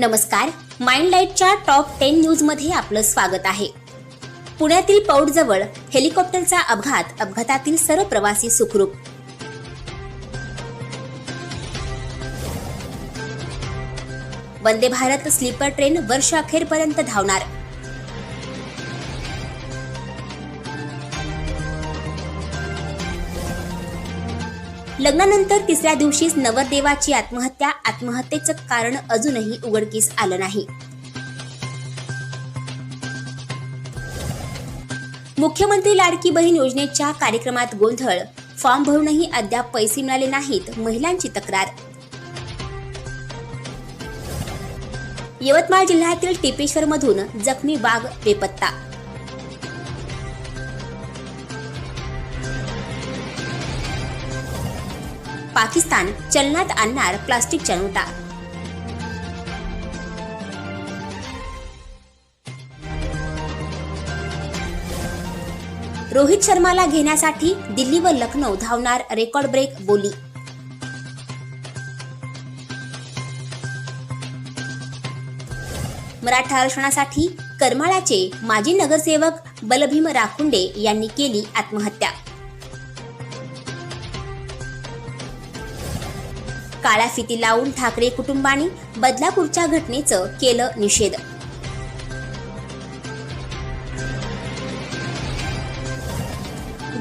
नमस्कार. माइंड लाईटच्या top ten न्यूजमध्ये आपलं स्वागत आहे. पुण्यातील पौडजवळ हेलिकॉप्टरचा अपघात अपघातातील सर्व प्रवासी सुखरूप. वंदे भारत स्लीपर ट्रेन वर्ष अखेरपर्यंत धावणार. लग्नानंतर तिसऱ्या दिवशीच नवरदेवाची आत्महत्या आत्महत्येचं कारण अजूनही उघडकीस आलं नाही. मुख्यमंत्री लाडकी बहीण योजनेच्या कार्यक्रमात गोंधळ. फॉर्म भरूनही अद्याप पैसे मिळाले नाहीत महिलांची तक्रार. यवतमाळ जिल्ह्यातील टिपेश्वरमधून जखमी वाघ बेपत्ता. पाकिस्तान चलनात आणणार प्लास्टिकच्या नोटा रोहित शर्माला घेण्यासाठी दिल्ली व लखनौ धावणार रेकॉर्ड ब्रेक बोली. मराठा आरक्षणासाठी करमाळाचे माजी नगरसेवक बलभीम राखुंडे यांनी केली आत्महत्या. काळ्या फिती लावून ठाकरे कुटुंबाने बदलापूरच्या घटनेचं केलं निषेध.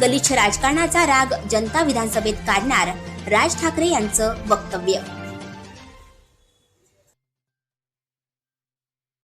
गलिच्छ राजकारणाचा राग जनता विधानसभेत काढणार राज ठाकरे यांचं वक्तव्य.